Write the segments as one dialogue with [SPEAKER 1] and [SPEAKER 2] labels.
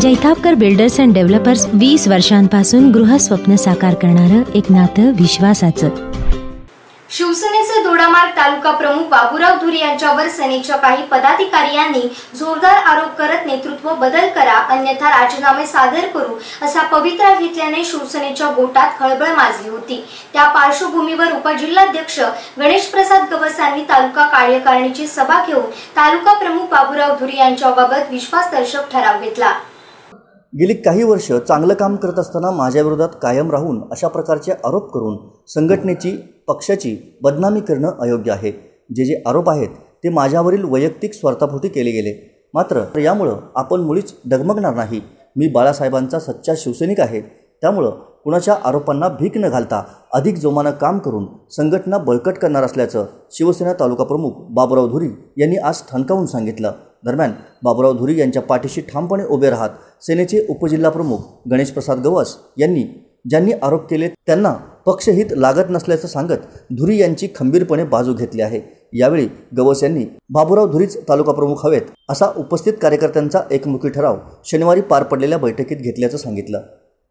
[SPEAKER 1] Jaitapkar builders and developers वीस वर्षांपासून गृहस्वप्न साकार करणारं एक नातं विश्वासाचं.
[SPEAKER 2] शिवसेनेचे दोडामार्ग तालुका प्रमुख बाबूराव धुरी यांच्यावर सेनेच्या काही पदाधिकारी यांनी जोरदार आरोप करत नेतृत्व बदल करा अन्यथा राजीनामे सादर करू असा पवित्रा घेतल्याने शिवसेनेच्या गोटात खळबळ माजली होती. त्या पार्श्वभूमीवर उपजिल्हाध्यक्ष गणेश प्रसाद गवस यांनी तालुका कार्यकारिणीची सभा घेऊन तालुका प्रमुख बाबूराव धुरी यांच्याबाबत विश्वासदर्शक ठराव घेतला.
[SPEAKER 3] गेली काही वर्ष चांगलं काम करत असताना माझ्याविरोधात कायम राहून अशा प्रकारचे आरोप करून संघटनेची पक्षाची बदनामी करणं अयोग्य आहे. जे जे आरोप आहेत ते माझ्यावरील वैयक्तिक स्वार्थापोटी केले गेले. मात्र यामुळं आपण मुळीच डगमगणार नाही. मी बाळासाहेबांचा सच्चा शिवसैनिक आहे. त्यामुळं कुणाच्या आरोपांना भीक न घालता अधिक जोमानं काम करून संघटना बळकट करणार असल्याचं शिवसेना तालुका प्रमुख बाबुराव धुरी यांनी आज ठणकावून सांगितलं. दरम्यान बाबुराव धुरी यांच्या पाठीशी ठामपणे उभे राहत सेनेचे उपजिल्हाप्रमुख गणेशप्रसाद गवस यांनी ज्यांनी आरोप केले त्यांना पक्षहित लागत नसल्याचं सांगत धुरी यांची खंबीरपणे बाजू घेतली आहे. यावेळी गवस यांनी बाबुराव धुरीच तालुका प्रमुख हवेत असा उपस्थित कार्यकर्त्यांचा एकमुखी ठराव शनिवारी पार पडलेल्या बैठकीत घेतल्याचं सांगितलं.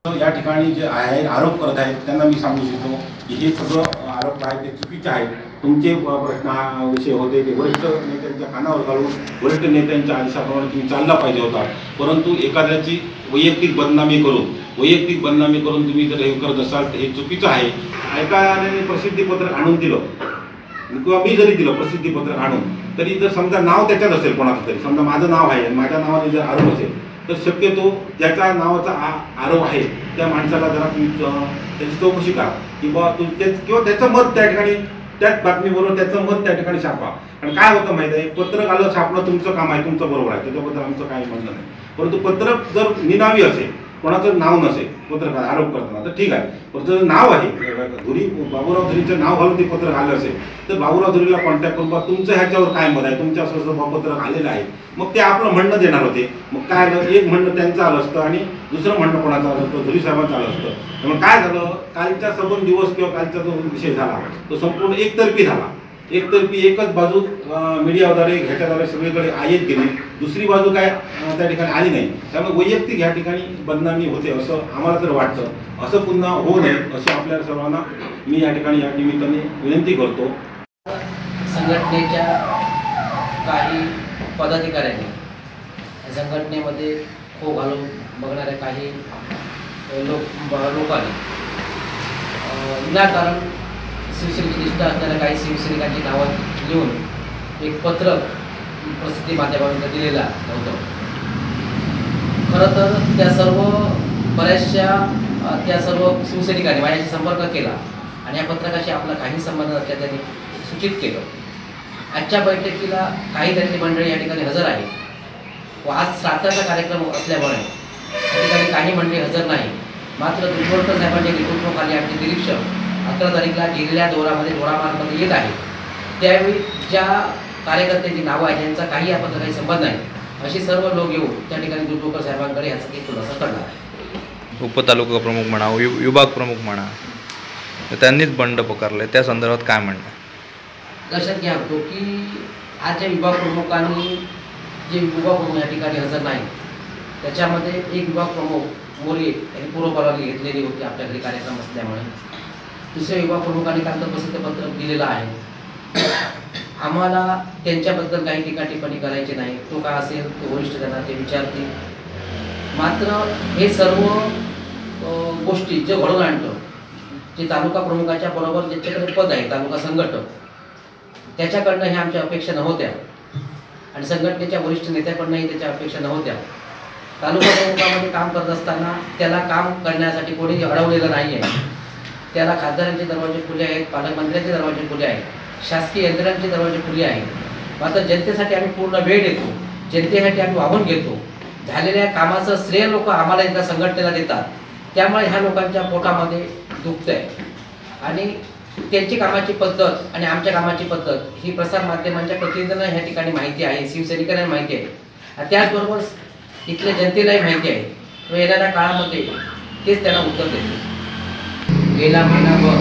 [SPEAKER 4] या ठिकाणी जे आहे आरोप करत आहेत त्यांना मी सांगू इच्छितो की हे सगळं आरोप आहे ते चुकीचे आहेत. तुमचे प्रश्न विषय होते ते वरिष्ठ नेत्यांच्या कानावर घालून वरिष्ठ नेत्यांच्या आदेशाप्रमाणे तुम्ही चालला पाहिजे होता. परंतु एखाद्याची वैयक्तिक बदनामी करून वैयक्तिक बदनामी करून तुम्ही जर हे करत असाल तर हे चुकीचं आहे. एखाद्याने प्रसिद्धीपत्रक आणून दिलं. किंवा मी जरी दिलं प्रसिद्धीपत्रक आणून तरी जर समजा नाव त्याच्यात असेल कोणाचं तरी समजा माझं नाव आहे आणि माझ्या नावाने जर आरोप असेल तर शक्यतो ज्याच्या नावाचा आ- आरोप आहे त्या माणसाला जरा तुम्ही त्याची चौकशी करा. किंवा तू ते किंवा त्याचं मत त्या ठिकाणी त्याच बातमीबरोबर त्याचं मत त्या ठिकाणी छापा. कारण काय होतं माहिती आहे? पत्रक आलं छापणं तुमचं काम आहे तुमचं बरोबर आहे. त्याच्याबद्दल आमचं काही म्हणणं नाही. परंतु पत्रक जर निनावी असेल कोणाचं नाव नसेल पत्रकार आरोप करताना तर ठीक आहे. पण नाव आहे धुरी बाबूराव धुरीचं नाव घालून ते पत्रक आलं असेल तर बाबूराव धुरीला कॉन्टॅक्ट करून बा तुमचं ह्याच्यावर काय मत आहे? तुमच्या असं पत्र पत्रक आलेलं आहे. मग ते आपलं म्हणणं देणार होते. मग काय आलं एक म्हणणं त्यांचं आलं असतं आणि दुसरं म्हणणं कोणाचं आलं असतं? धुरी साहेबांचं आलं असतं. त्यामुळे काय झालं? कालच्या सबंध दिवस किंवा कालचा जो विषय झाला तो संपूर्ण एकतर्फी झाला. एकतर्फी एकच बाजू मीडियाद्वारे घ्याच्याद्वारे सगळीकडे आयत गेली दुसरी बाजू काय त्या ठिकाणी आली नाही. त्यामुळे वैयक्तिक ह्या ठिकाणी बदनामी होते असं आम्हाला तर वाटतं. असं पुन्हा होऊ नये असं आपल्या सर्वांना मी या ठिकाणी या निमित्ताने विनंती करतो.
[SPEAKER 5] संघटनेच्या काही पदाधिकाऱ्यांनी संघटनेमध्ये खो घालून बघणाऱ्या काही लोक लोकांनी या विनाकारण शिवसेनेची निष्ठा असणाऱ्या काही शिवसैनिकांची नावं लिहून एक पत्र प्रसिद्धी माध्यमांना दिलेला नव्हतं. खरं तर त्या सर्व बऱ्याचशा त्या सर्व शिवसैनिकांनी माझ्याशी संपर्क केला आणि या पत्रकाशी आपला काही संबंध नसल्या त्यांनी सूचित केलं. आजच्या बैठकीला काही त्यांची मंडळी या ठिकाणी हजर आहे व आज श्राद्धाचा कार्यक्रम असल्यामुळे या ठिकाणी काही मंडळी हजर नाही. मात्र दुर्गोळकर साहेबांच्या नेतृत्वाखाली आमचे निरीक्षक अकरा तारीखला जिल्ह्या दौरामध्ये दोडामार्गमध्ये येत आहे. त्यावेळी ज्या कार्यकर्त्यांची नावं आहेत त्यांचा काही या पत्रकाशी संबंध नाही. अशी सर्व लोक येऊन त्या ठिकाणी दुर्गोळकर साहेबांकडे याचा काही खुलासा करणार आहे.
[SPEAKER 6] उपतालुका प्रमुख म्हणा विभाग प्रमुख म्हणा त्यांनीच बंड पुकारले. त्या संदर्भात काय म्हणणं
[SPEAKER 5] लक्षात घ्या तो की आज ज्या विभाग प्रमुखांनी जे विभाग प्रमुख या ठिकाणी हजर नाही त्याच्यामध्ये एक विभाग प्रमुख मोरे यांनी पूर्वपरवानगी घेतलेली होती. आपल्या घरी कार्यक्रम असल्यामुळे. दुसऱ्या विभाग प्रमुखांनी त्यांचं प्रसिद्ध पत्रक दिलेलं आहे. आम्हाला त्यांच्याबद्दल काही टीका टिप्पणी करायची नाही. तो काय असेल तो वरिष्ठ त्यांना ते विचारतील. मात्र हे सर्व गोष्टी जे घडून आणतं जे तालुका प्रमुखाच्या बरोबर ज्याच्याकडे पद आहे तालुका संघटक त्याच्याकडनं ह्या आमच्या अपेक्षा नव्हत्या. आणि संघटनेच्या वरिष्ठ नेत्याकडनंही त्याच्या अपेक्षा नव्हत्या. तालुका प्रमुखामध्ये काम करत असताना त्याला काम करण्यासाठी कोणी अडवलेलं नाही आहे त्याला खासदारांचे दरवाजे खुले आहेत पालकमंत्र्यांचे दरवाजे खुले आहेत शासकीय यंत्रणांचे दरवाजे खुले आहेत. मात्र जनतेसाठी आम्ही पूर्ण वेळ देतो जनतेसाठी आम्ही वाहून घेतो. झालेल्या कामाचं श्रेय लोक आम्हाला एकदा संघटनेला देतात. त्यामुळे ह्या लोकांच्या पोटामध्ये दुखतंय. आणि त्यांची कामाची पद्धत आणि आमच्या कामाची पद्धत ही प्रसार माध्यमांच्या प्रतिनिधींना ह्या ठिकाणी माहिती आहे शिवसैनिकांना माहिती आहे. आणि त्याचबरोबर इथल्या जनतेलाही माहिती आहे. व येणाऱ्या काळामध्ये तेच त्यांना उत्तर देते गेला महिनाभर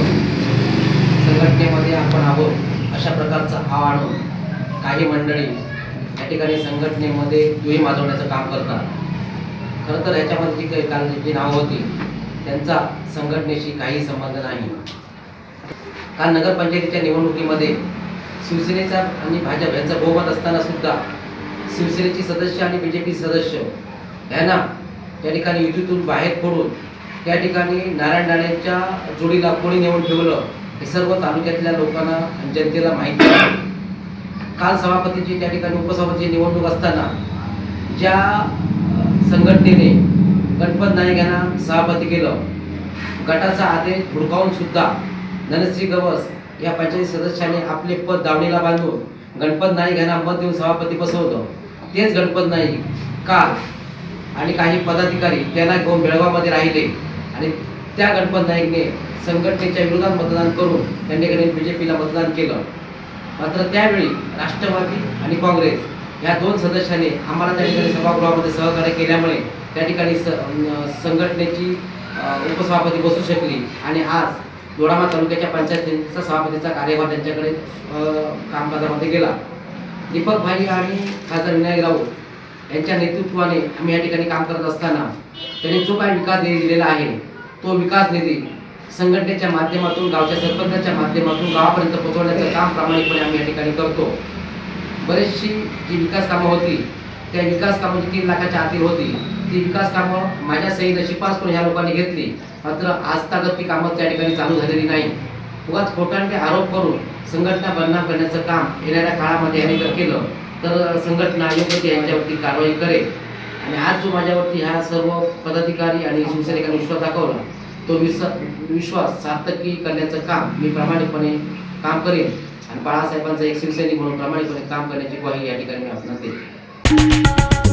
[SPEAKER 5] संघटनेमध्ये आपण आहोत अशा प्रकारचा हा आणून काही मंडळी या ठिकाणी संघटनेमध्ये दुही माजवण्याचं काम करतात. खरं तर याच्यामध्ये जी काही काल जी नावं होती त्यांचा संघटनेशी काही संबंध नाही. काल नगरपंचायतीच्या निवडणुकीमध्ये शिवसेनेचा आणि भाजप यांचा बहुमत असताना सुद्धा शिवसेनेची सदस्य आणि बी जे पी सदस्य यांना या ठिकाणी युतीतून बाहेर पडून त्या ठिकाणी नारायण राणेच्या जोडीला कोणी नेऊन ठेवलं हे सर्व तालुक्यातल्या लोकांना जनतेला माहिती आहे. काल सभापतीची त्या ठिकाणी उपसभापतीची निवडणूक असताना ज्या संघटनेने गणपत नाईक यांना सभापती केलं गटाचा आदेश धुडकावून सुद्धा धनश्री गवस या पंचायत सदस्याने आपले पद दावणीला बांधून गणपत नाईक यांना मत देऊन सभापती बसवलं. तेच गणपत नाईक काल आणि काही पदाधिकारी त्यांना घेऊन बेळगावमध्ये राहिले. आणि त्या गणपत नाईकने संघटनेच्या विरोधात मतदान करून त्यांच्याकडे बी जे पीला मतदान केलं. मात्र त्यावेळी राष्ट्रवादी आणि काँग्रेस या दोन सदस्यांनी आम्हाला त्या ठिकाणी सभागृहामध्ये सहकार्य केल्यामुळे त्या ठिकाणी स संघटनेची उपसभापती बसू शकली आणि आज दोडामा तालुक्याच्या पंचायतींचा सभापतीचा कार्यभार त्यांच्याकडे कामकाजामध्ये गेला. दीपक भाई आणि खासदार विनायक राऊत यांच्या नेतृत्वाने आम्ही या ठिकाणी काम करत असताना त्यांनी जो काही विकास दिलेला आहे. तो विकास निधी संघटनेच्या माध्यमातून गावच्या सरपंचाच्या माध्यमातून गावापर्यंत पोहोचवण्याचं काम प्रामाणिकपणे आम्ही या ठिकाणी करतो. बरेचशी जी विकास कामं होती त्या विकास कामं तीन लाखाच्या आतील होती. ती विकास कामं माझ्या सहीनं शिफारस करून ह्या लोकांनी घेतली. मात्र आजतागत ती कामं त्या ठिकाणी चालू झालेली नाही. उगाच खोटांचे आरोप करून संघटना बदनाम करण्याचं काम येणाऱ्या काळामध्ये यांनी जर केलं तर संघटना योग्य ती यांच्यावरती कारवाई करेल. आणि आज जो माझ्यावरती ह्या सर्व पदाधिकारी आणि शिवसैनिकांनी विश्वास दाखवला तो विश्वास विश्वास सार्थकी करण्याचं काम मी प्रामाणिकपणे काम करेन आणि बाळासाहेबांचा एक शिवसैनिक म्हणून प्रामाणिकपणे काम करण्याची ग्वाही या ठिकाणी मी आपणास